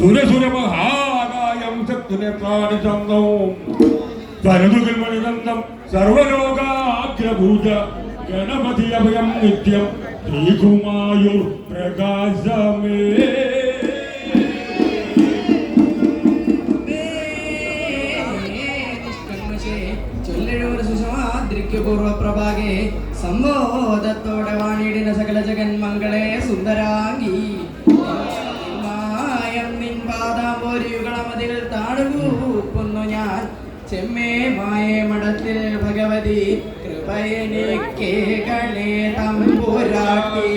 സുരസുരമഹാകായം ശക്തുനേത്രാണി ചന്തവും. തരതുകൾ മണിനന്ദം സർവലോകാഗ്രഭൂജ ഗണപതി അഭയം നിത്യം ശ്രീകുമായൂർ പ്രകാശമേ. പൂർവപ്രഭാകെ സംബോധത്തോടെ വാണിയിടുന്ന സകല ജഗന്മംഗളെ സുന്ദരാംഗി. മായം നിൻ പാദാമ്പോരിയുകളമതിൽ താടുകൂക്കുന്നു ഞാൻ. ചെമ്മേ മായേ മഠത്തിൽ ഭഗവതി കൃപയനിക്കേ ഗണേ തമ്പുരാട്ടി.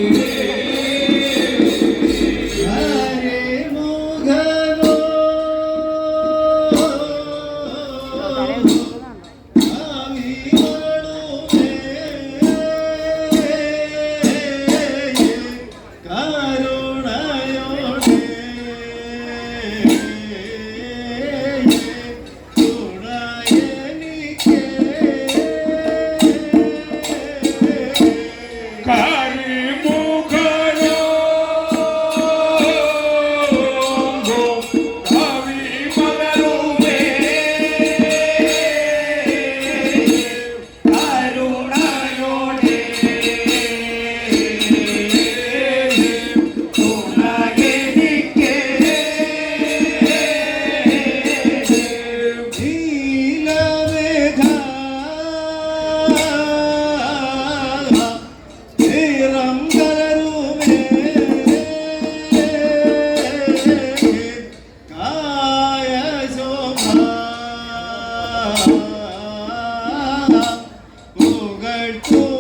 Thank you.